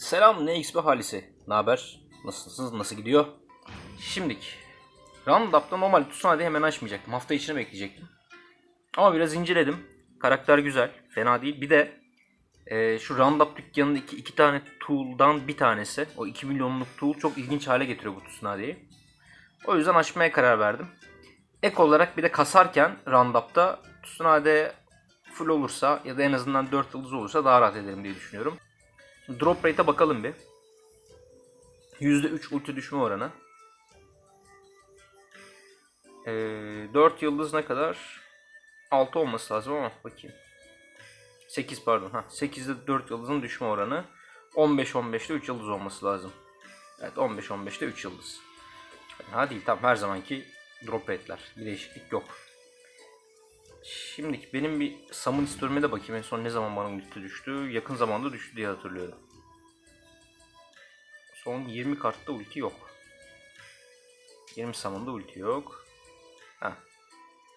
Selam ne XP halisi. Ne haber? Nasılsınız? Nasıl gidiyor? Şimdik. Roundup'ta normal Tsunade'yi hemen açmayacaktım. Hafta içine bekleyecektim. Ama biraz inceledim. Karakter güzel. Fena değil. Bir de e, şu Roundup dükkanındaki iki tane tool'dan bir tanesi. O 2 milyonluk tool çok ilginç hale getiriyor bu Tsunade'yi. O yüzden açmaya karar verdim. Ek olarak bir de kasarken Roundup'ta Tsunade full olursa ya da en azından 4 yıldız olursa daha rahat ederim diye düşünüyorum. Drop rate'e bakalım bir. %3 ulti düşme oranı. Ee, 4 yıldız ne kadar? 6 olması lazım ama bakayım. 8 pardon. Ha, 8'de 4 yıldızın düşme oranı. 15-15'te 3 yıldız olması lazım. Evet 15-15'te 3 yıldız. Ha değil tam her zamanki drop rate'ler. Bir değişiklik yok. Şimdi benim bir summon historime de bakayım en son ne zaman bana ulti düştü. Yakın zamanda düştü diye hatırlıyorum. Son 20 kartta ulti yok. 20 summon'da ulti yok. Ha.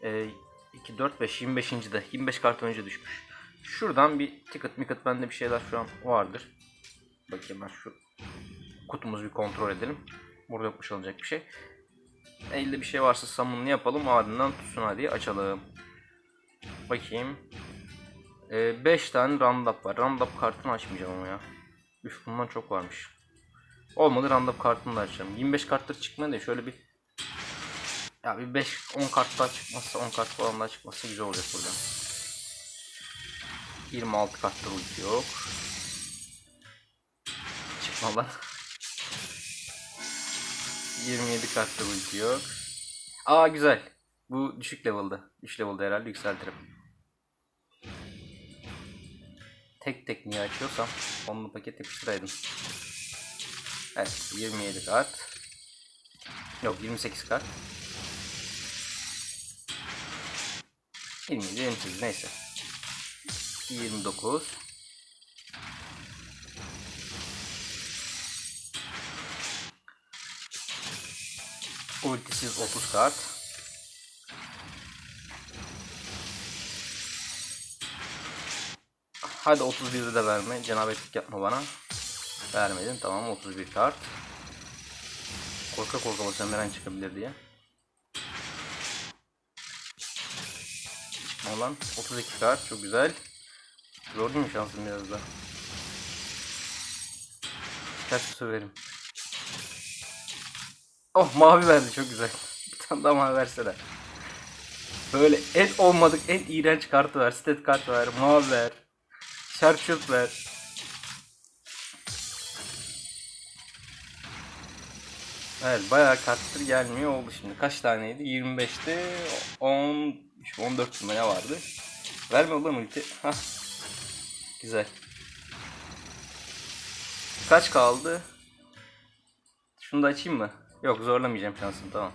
Ee, 2, 4, 5, 25. de 25 kart önce düşmüş. Şuradan bir ticket micket bende bir şeyler şu an vardır. Bakayım ben şu kutumuzu bir kontrol edelim. Burada yokmuş alınacak bir şey. Elde bir şey varsa summon'ını yapalım. Ardından Tsunade'yi açalım. Bakayım. 5 tane roundup var. Roundup kartını açmayacağım ama ya. Üf bundan çok varmış. Olmadı roundup kartını da açacağım. 25 kartları çıkmadı da şöyle bir ya bir 5 10 kart daha çıkmazsa 10 kart falan daha çıkmazsa güzel olacak burada. 26 kartlar ulti yok. Çıkma lan. 27 kartlar ulti yok. Aa güzel. Bu düşük level'da. 3 level'da herhalde yükseltirim. Tek tek niye açıyorsam onunla paket yapıştıraydım. Evet 27 kart. Yok 28 kart. 27 28 neyse. 29 Ultisiz 30 kart. Hadi 31'de de verme. Cenabetlik yapma bana. Vermedin. Tamam 31 kart. Korka korka basacağım her çıkabilir diye. Çıkma lan. 32 kart. Çok güzel. Değil mi şansım biraz da? Çıkarsa söverim. Oh mavi verdi çok güzel. Bir tane daha mavi versene. Böyle en olmadık en iğrenç kartı ver. Stat kartı ver. Mavi ver. Şarkşurt ver. Evet bayağı kartlar gelmiyor oldu şimdi. Kaç taneydi? 25'te 10 14 mı ne vardı? Verme ulan ulti. Hah. Güzel. Kaç kaldı? Şunu da açayım mı? Yok zorlamayacağım şansım tamam.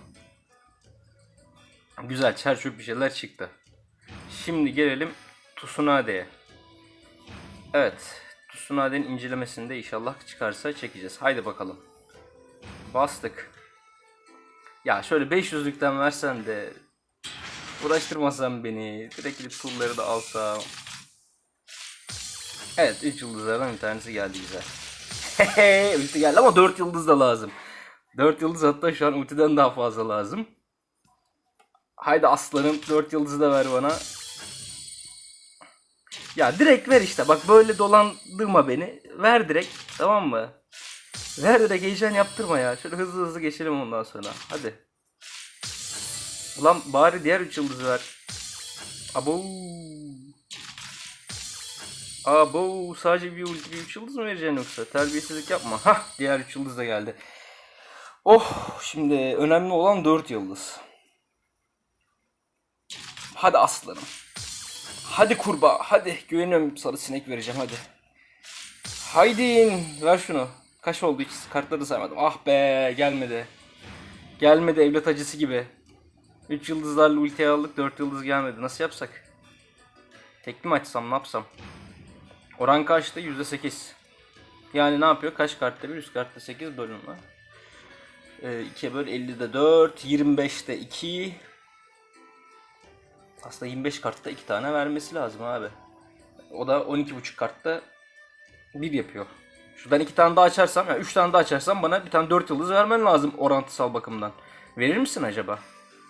Güzel çerçöp bir şeyler çıktı. Şimdi gelelim Tsunade'ye. Evet. Tsunade'nin incelemesinde inşallah çıkarsa çekeceğiz. Haydi bakalım. Bastık. Ya şöyle 500'lükten versen de uğraştırmasan beni. Direkt gidip tool'ları da alsam. Evet 3 yıldızlardan bir tanesi geldi güzel. Ulti geldi ama 4 yıldız da lazım. 4 yıldız hatta şu an ultiden daha fazla lazım. Haydi aslanım 4 yıldızı da ver bana. Ya direkt ver işte bak böyle dolandırma beni. Ver direkt tamam mı? Ver direkt heyecan yaptırma ya. Şöyle hızlı hızlı geçelim ondan sonra. Hadi. Ulan bari diğer 3 yıldızı ver. Abo. Abo sadece bir ulti bir 3 yıldız mı vereceksin yoksa? Terbiyesizlik yapma. Hah diğer 3 yıldız da geldi. Oh şimdi önemli olan 4 yıldız. Hadi aslanım. Hadi kurbağa. Hadi güveniyorum sarı sinek vereceğim hadi. Haydi ver şunu. Kaç oldu hiç kartları saymadım. Ah be gelmedi. Gelmedi evlat acısı gibi. 3 yıldızlarla ultiye aldık 4 yıldız gelmedi. Nasıl yapsak? Tekli mi açsam ne yapsam? Oran kaçtı? %8. Yani ne yapıyor? Kaç kartta bir? 100 kartta 8 bölüm var. Ee, 2'ye böl 50'de 4, 25'te 2. Aslında 25 kartta 2 tane vermesi lazım abi. O da 12.5 kartta 1 yapıyor. Şuradan iki tane daha açarsam, ya üç tane daha açarsam bana bir tane dört yıldız vermen lazım orantısal bakımdan. Verir misin acaba?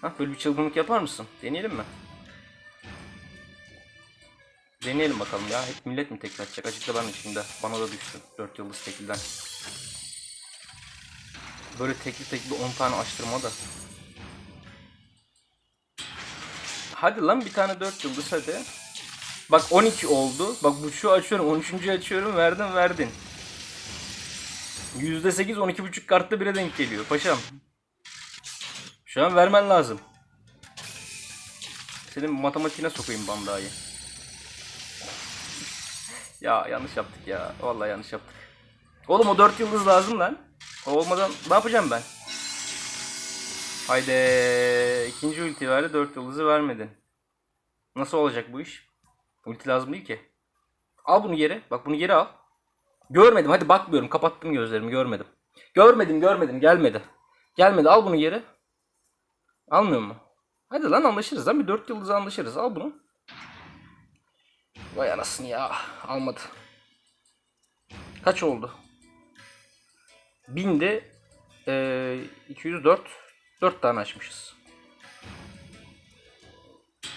Hah böyle bir çılgınlık yapar mısın? Deneyelim mi? Deneyelim bakalım ya. Hep millet mi tekrar atacak? Açıkla ben içinde. Bana da düşsün. 4 yıldız tekilden. Böyle tekli tekli 10 tane açtırma da. Hadi lan bir tane 4 yıldız hadi. Bak 12 oldu. Bak bu şu açıyorum. 13. açıyorum. Verdin verdin. %8 12.5 kartta 1'e denk geliyor. Paşam. Şu an vermen lazım. Senin matematiğine sokayım bandayı. Ya yanlış yaptık ya. Vallahi yanlış yaptık. Oğlum o 4 yıldız lazım lan. O olmadan ne yapacağım ben? Haydi ikinci ulti verdi 4 yıldızı vermedin. Nasıl olacak bu iş? Ulti lazım değil ki. Al bunu geri. Bak bunu geri al. Görmedim. Hadi bakmıyorum. Kapattım gözlerimi. Görmedim. Görmedim görmedim. Gelmedi. Gelmedi. Al bunu geri. Almıyor mu? Hadi lan anlaşırız lan. Bir 4 yıldız anlaşırız. Al bunu. Vay anasını ya. Almadı. Kaç oldu? Binde eee 204 4 tane açmışız.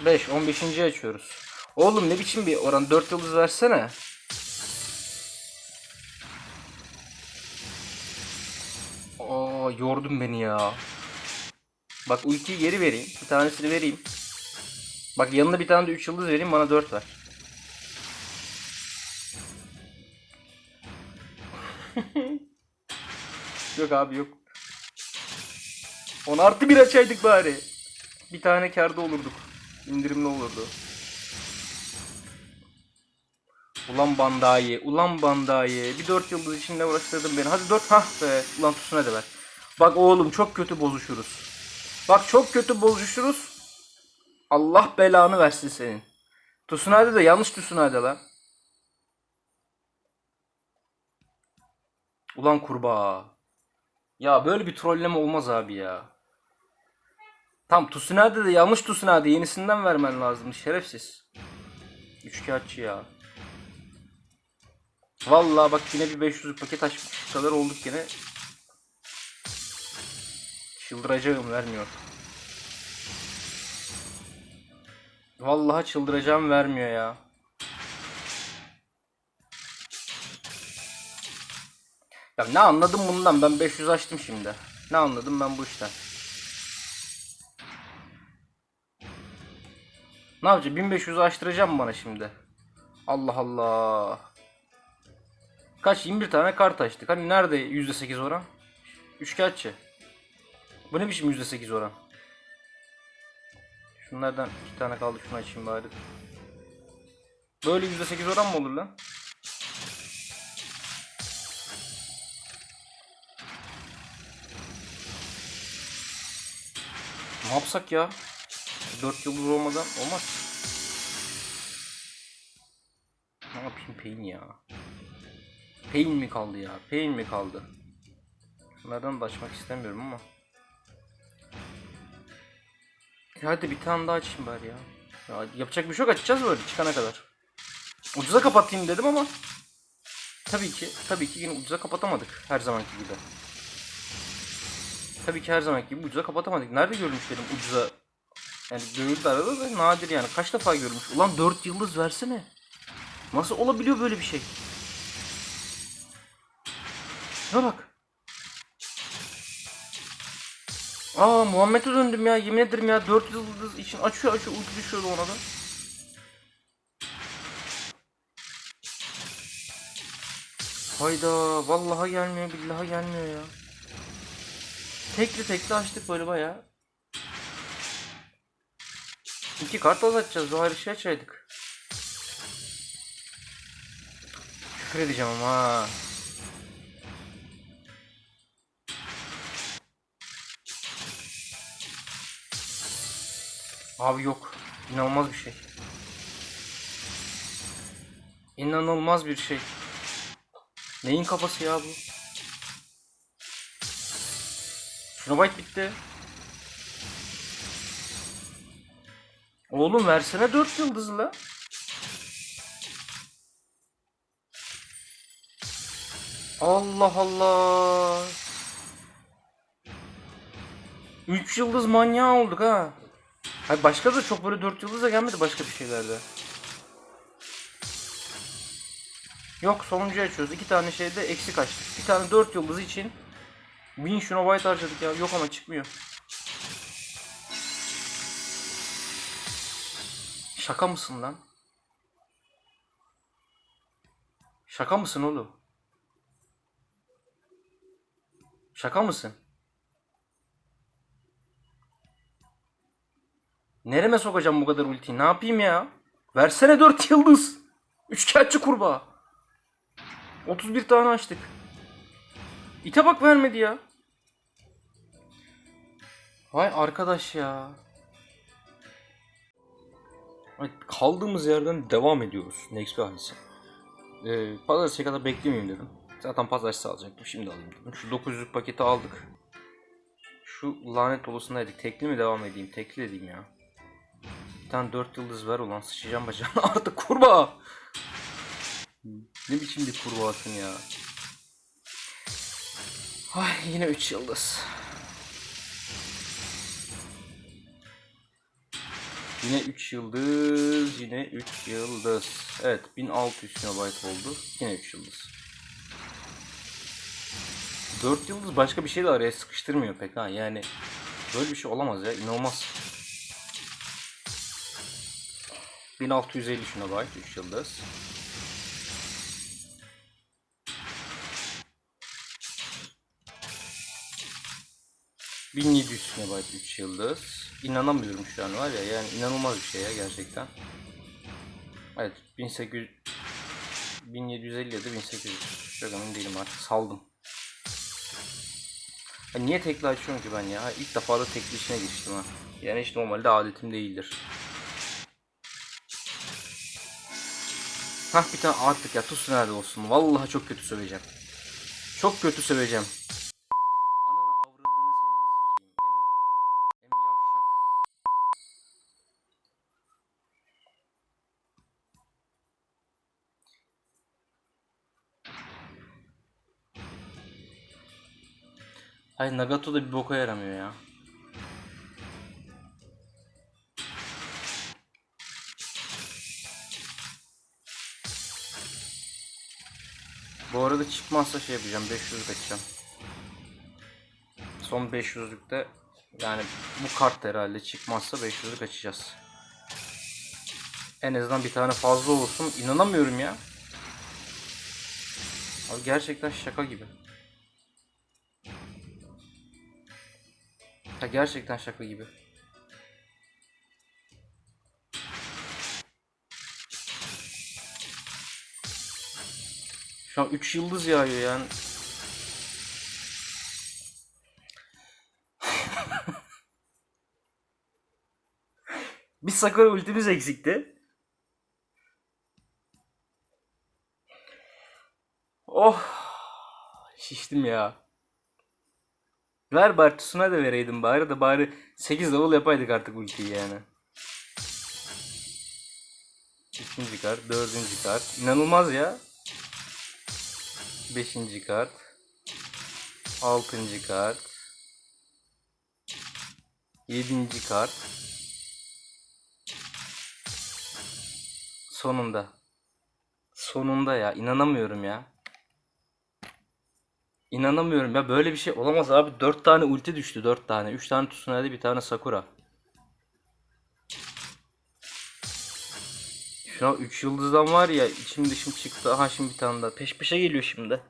5 15. açıyoruz. Oğlum ne biçim bir oran 4 yıldız versene. Aa yordun beni ya. Bak ultiyi geri vereyim. Bir tanesini vereyim. Bak yanına bir tane de 3 yıldız vereyim bana 4 ver. yok abi yok. 10 artı 1 açaydık bari. Bir tane karda olurduk. İndirimli olurdu. Ulan bandayı, ulan bandayı. Bir 4 yıldız içinde uğraştırdın beni. Hadi 4 hah be. Ulan tusuna de ver. Bak oğlum çok kötü bozuşuruz. Bak çok kötü bozuşuruz. Allah belanı versin senin. Tsunade de yanlış Tsunade lan. Ulan kurbağa. Ya böyle bir trolleme olmaz abi ya. Tam Tsunade de yanlış Tsunade yenisinden vermen lazım şerefsiz. Üçkağıtçı ya. Vallahi bak yine bir 500 paket açmış kadar olduk yine. Çıldıracağım vermiyor. Vallahi çıldıracağım vermiyor ya. Ya ne anladım bundan? Ben 500 açtım şimdi. Ne anladım ben bu işten? Ne yapacağım? 1500 açtıracağım bana şimdi? Allah Allah. Kaç? 21 tane kart açtık. Hani nerede %8 oran? Üçkağıtçı. Bu ne biçim %8 oran? Şunlardan iki tane kaldı. Şunu açayım bari. Böyle %8 oran mı olur lan? Ne yapsak ya? 4 yıldız olmadan olmaz. Ne yapayım peyn ya? Peyn mi kaldı ya? Peyn mi kaldı? Bunlardan da açmak istemiyorum ama. Ya hadi bir tane daha açayım bari ya. ya. Yapacak bir şey yok açacağız böyle çıkana kadar. Ucuza kapatayım dedim ama. Tabii ki, tabii ki yine ucuza kapatamadık her zamanki gibi. Tabii ki her zamanki gibi ucuza kapatamadık. Nerede görmüşlerim ucuza? Yani görüldü arada da nadir yani. Kaç defa görmüş? Ulan 4 yıldız versene. Nasıl olabiliyor böyle bir şey? Şuna bak. Aa Muhammed'e döndüm ya yemin ederim ya 4 yıldız için açıyor açıyor ulti düşüyordu ona da. Hayda vallahi gelmiyor billahi gelmiyor ya. Tekli tekli açtık böyle bayağı. İki kart az açacağız. O ayrı şey açaydık. Küfür edeceğim ama. Abi yok. İnanılmaz bir şey. İnanılmaz bir şey. Neyin kafası ya bu? Snowbite bitti. Oğlum versene 4 yıldızlı. Allah Allah. 3 yıldız manyağı olduk ha. Hayır başka da çok böyle 4 yıldız da gelmedi başka bir şeylerde. Yok sonuncuyu açıyoruz. İki tane şeyde eksik açtık. Bir tane 4 yıldız için 1000 şuna white harcadık ya. Yok ama çıkmıyor. Şaka mısın lan? Şaka mısın oğlum? Şaka mısın? Nereme sokacağım bu kadar ultiyi? Ne yapayım ya? Versene 4 yıldız. Üçkağıtçı kurbağa. 31 tane açtık. İte bak vermedi ya. Vay arkadaş ya. Ay, Kaldığımız yerden devam ediyoruz. Next halisi. Ee, pazartesiye kadar beklemeyeyim dedim. Zaten pazartesi alacaktım. Şimdi alayım dedim. Şu 900'lük paketi aldık. Şu lanet dolusundaydık. Tekli mi devam edeyim? Tekli edeyim ya. Bir tane 4 yıldız ver ulan. Sıçacağım bacağına artık kurbağa. Ne biçim bir kurbağasın ya. Ay yine 3 yıldız. Yine 3 yıldız, yine 3 yıldız. Evet, 1600 KB oldu. Yine 3 yıldız. 4 yıldız başka bir şey de araya sıkıştırmıyor pek ha. Yani böyle bir şey olamaz ya. inanılmaz. 1650 şuna bak 3 yıldız. ...1700 MB 3 yıldız. İnanamıyorum şu an var ya yani inanılmaz bir şey ya gerçekten. Evet 1800... 1750 ya da 1800. Çok emin değilim artık saldım. Ya niye tekli açıyorum ki ben ya? İlk defa da tekli işine giriştim ha. Yani hiç normalde adetim değildir. Hah bir tane artık ya tuz nerede olsun. Vallahi çok kötü söveceğim. Çok kötü söveceğim. Ay Nagato da bir boka yaramıyor ya. Bu arada çıkmazsa şey yapacağım 500 açacağım. Son 500'lükte yani bu kart herhalde çıkmazsa 500'lük açacağız. En azından bir tane fazla olsun. İnanamıyorum ya. Abi gerçekten şaka gibi. Ya gerçekten şaka gibi. Şu an 3 yıldız yağıyor yani. Bir Sakura ultimiz eksikti. Oh. Şiştim ya. Ver bari Tsunade da vereydim bari de bari 8 level yapaydık artık ultiyi yani. Üçüncü kart, dördüncü kart. İnanılmaz ya. Beşinci kart. Altıncı kart. Yedinci kart. Sonunda. Sonunda ya. inanamıyorum ya. İnanamıyorum ya. Böyle bir şey olamaz abi. 4 tane ulti düştü. 4 tane. 3 tane Tsunade bir tane Sakura. Şu an 3 yıldızdan var ya içim dışım çıktı. Aha şimdi bir tane daha. Peş peşe geliyor şimdi.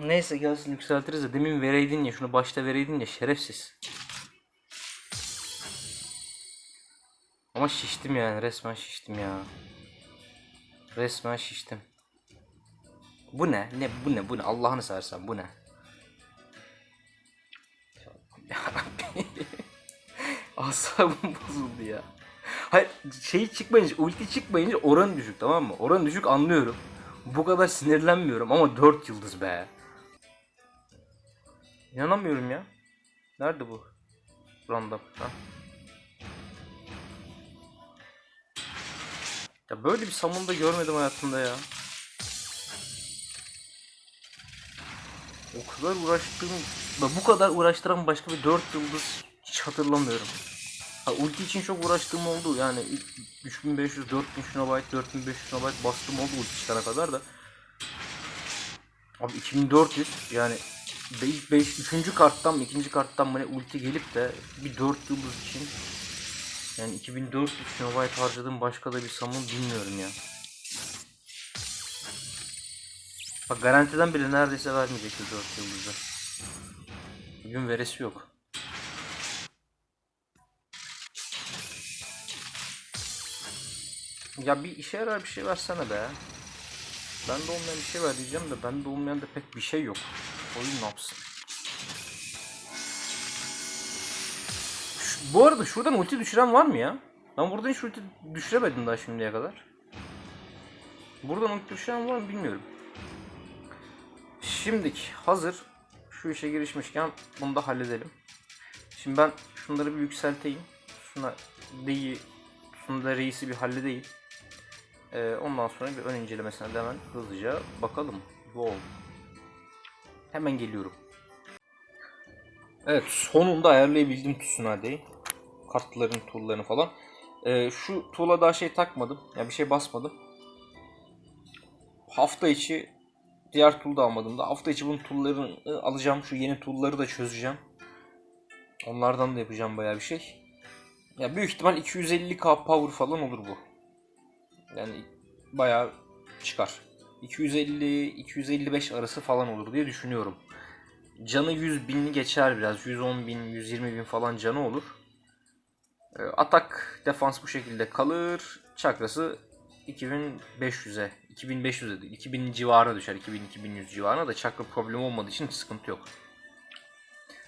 Neyse gelsin yükseltiriz de demin vereydin ya şunu başta vereydin ya şerefsiz. Ama şiştim yani resmen şiştim ya. Resmen şiştim. Bu ne? Ne bu ne? Bu ne? Allah'ını seversen bu ne? Asabım bozuldu ya. Hayır şey çıkmayınca ulti çıkmayınca oran düşük tamam mı? Oran düşük anlıyorum. Bu kadar sinirlenmiyorum ama 4 yıldız be. İnanamıyorum ya. Nerede bu? Random. Ha. Ya böyle bir samunda görmedim hayatımda ya. O kadar uğraştığım, bu kadar uğraştıran başka bir 4 yıldız hiç hatırlamıyorum. Ha, ulti için çok uğraştığım oldu yani 3500, 4000 şunabyte, 4500 şunabyte bastım oldu ulti çıkana kadar da. Abi 2400 yani 5, 5 3. karttan mı 2. karttan mı ne ulti gelip de bir 4 yıldız için yani 2400 şunabyte harcadığım başka da bir summon bilmiyorum ya. Bak garantiden bile neredeyse vermeyecekti 4 yıldızı. Bugün veresi yok. Ya bir işe yarar bir şey versene be. Bende olmayan bir şey ver diyeceğim de bende olmayan da pek bir şey yok. Oyun ne yapsın? Şu- bu arada şuradan ulti düşüren var mı ya? Ben buradan hiç ulti düşüremedim daha şimdiye kadar. Buradan ulti düşüren var mı bilmiyorum. Şimdiki hazır şu işe girişmişken bunu da halledelim. Şimdi ben şunları bir yükselteyim. Şuna D'yi, şunu da reisi bir halledeyim. Ee, ondan sonra bir ön incelemesine hemen hızlıca bakalım. Wow. Hemen geliyorum. Evet sonunda ayarlayabildim Tsunade'yi. Kartların tool'larını falan. Ee, şu tool'a daha şey takmadım. Yani bir şey basmadım. Hafta içi diğer tool da almadım da hafta içi bunun tool'larını alacağım. Şu yeni tool'ları da çözeceğim. Onlardan da yapacağım bayağı bir şey. Ya büyük ihtimal 250k power falan olur bu. Yani bayağı çıkar. 250-255 arası falan olur diye düşünüyorum. Canı 100 binli geçer biraz. 110 bin, 120 bin falan canı olur. Ee, Atak, defans bu şekilde kalır. Çakrası 2500'e, 2500 dedik. 2000 civarına düşer. 2000-2100 civarına da çakra problemi olmadığı için sıkıntı yok.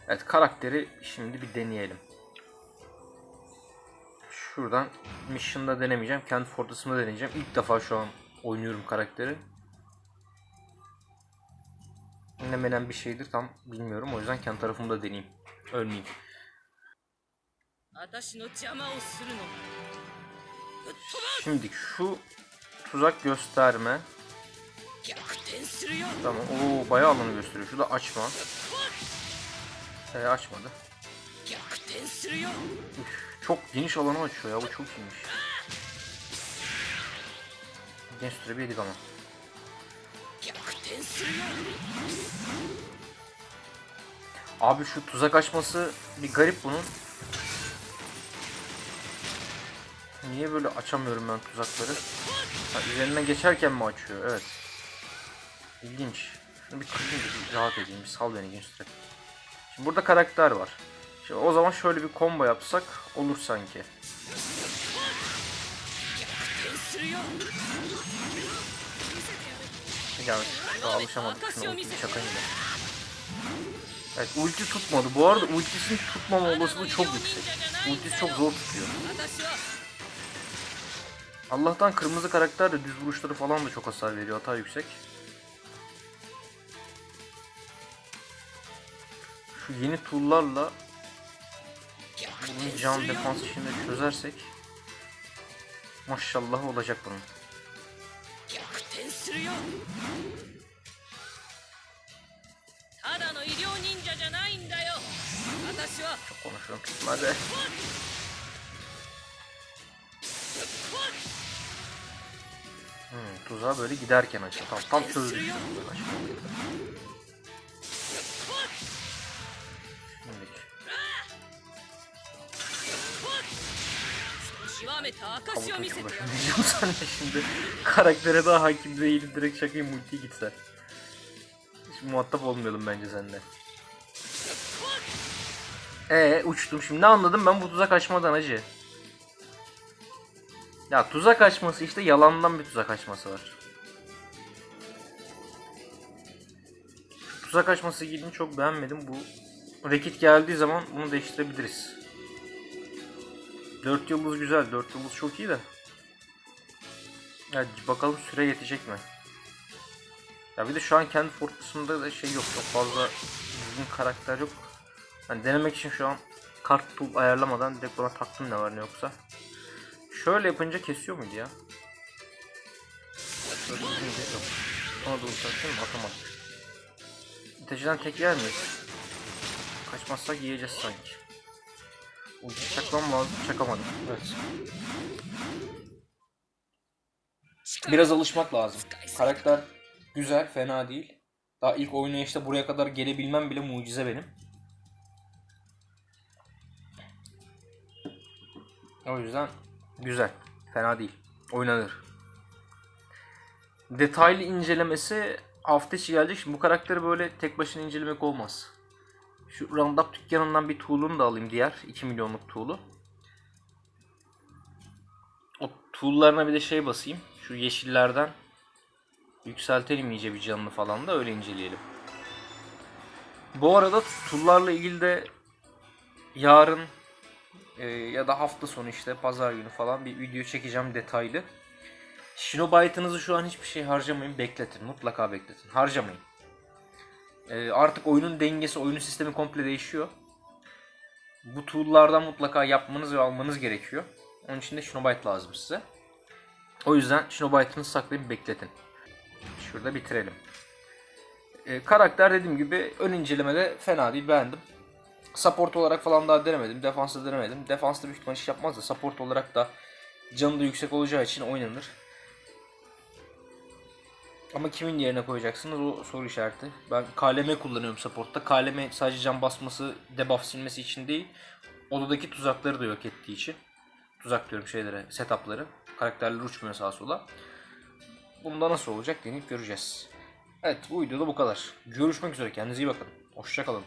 Evet karakteri şimdi bir deneyelim. Şuradan Mission'da denemeyeceğim. Kendi Fortress'ımda deneyeceğim. İlk defa şu an oynuyorum karakteri. Ne menen bir şeydir tam bilmiyorum. O yüzden kendi tarafımda deneyeyim. Ölmeyeyim. Şimdi şu Tuzak gösterme. Tamam. Oo bayağı alanı gösteriyor. Şurada açma. Ee, açmadı. Üf, çok geniş alanı açıyor ya. Bu çok iyiymiş. Genç süre ama. Abi şu tuzak açması bir garip bunun. Niye böyle açamıyorum ben tuzakları? Ha, üzerine geçerken mi açıyor? Evet. İlginç. Şunu bir kırayım bir rahat edeyim. Bir sal beni gençler. Şimdi burada karakter var. Şimdi o zaman şöyle bir combo yapsak olur sanki. Yani daha alışamadık. Şuna ultiyi çakayım da. Evet ulti tutmadı. Bu arada ultisini tutmama olasılığı çok yüksek. Ultisi çok zor tutuyor. Allah'tan kırmızı karakter de düz vuruşları falan da çok hasar veriyor. Hata yüksek. Şu yeni tool'larla bunun can defans işini çözersek maşallah olacak bunun. Çok konuşuyorum kısmı. Hmm, tuzağa böyle giderken açın. Tam, tam çözdük. Kavuta çok başım diyeceğim sana şimdi. Karaktere daha hakim değil. Direkt şakayı multi gitse. Hiç muhatap olmayalım bence seninle. Ee uçtum. Şimdi ne anladım ben bu tuzak açmadan acı. Ya tuzak açması işte yalandan bir tuzak açması var. Tuzak açması ilgini çok beğenmedim. Bu rekit geldiği zaman bunu değiştirebiliriz. 4 yıldız güzel. 4 yıldız çok iyi de. Ya bakalım süre yetecek mi? Ya bir de şu an kendi Fortress'ımda da şey yok. Çok fazla düzgün karakter yok. Hani denemek için şu an kart tool ayarlamadan direkt buna taktım ne var ne yoksa. Şöyle yapınca kesiyor muydu ya? Yok. Ona da mı? Atamadım. Ateşten tek yer miyiz? Kaçmazsak yiyeceğiz sanki. Ulti çakmam lazım. Çakamadım. Evet. Biraz alışmak lazım. Karakter güzel, fena değil. Daha ilk oynayışta buraya kadar gelebilmem bile mucize benim. O yüzden güzel. Fena değil. Oynanır. Detaylı incelemesi hafta içi gelecek. Şimdi bu karakteri böyle tek başına incelemek olmaz. Şu Roundup dükkanından bir tool'unu da alayım diğer 2 milyonluk tool'u. O tool'larına bir de şey basayım. Şu yeşillerden yükseltelim iyice bir canını falan da öyle inceleyelim. Bu arada tool'larla ilgili de yarın e, ya da hafta sonu işte pazar günü falan bir video çekeceğim detaylı. Shinobyte'ınızı şu an hiçbir şey harcamayın, bekletin. Mutlaka bekletin. Harcamayın. E, artık oyunun dengesi, oyunun sistemi komple değişiyor. Bu tool'lardan mutlaka yapmanız ve almanız gerekiyor. Onun için de Shinobyte lazım size. O yüzden Shinobyte'ınızı saklayıp bekletin. Şurada bitirelim. E, karakter dediğim gibi ön incelemede fena değil beğendim. Support olarak falan daha denemedim. Defansta denemedim. Defansta büyük ihtimal iş yapmaz da support olarak da canı da yüksek olacağı için oynanır. Ama kimin yerine koyacaksınız o soru işareti. Ben KLM kullanıyorum supportta. KLM sadece can basması, debuff silmesi için değil. Odadaki tuzakları da yok ettiği için. Tuzak diyorum şeylere, setupları. Karakterler uçmuyor sağa sola. Bunda nasıl olacak deneyip göreceğiz. Evet bu videoda bu kadar. Görüşmek üzere kendinize iyi bakın. Hoşçakalın.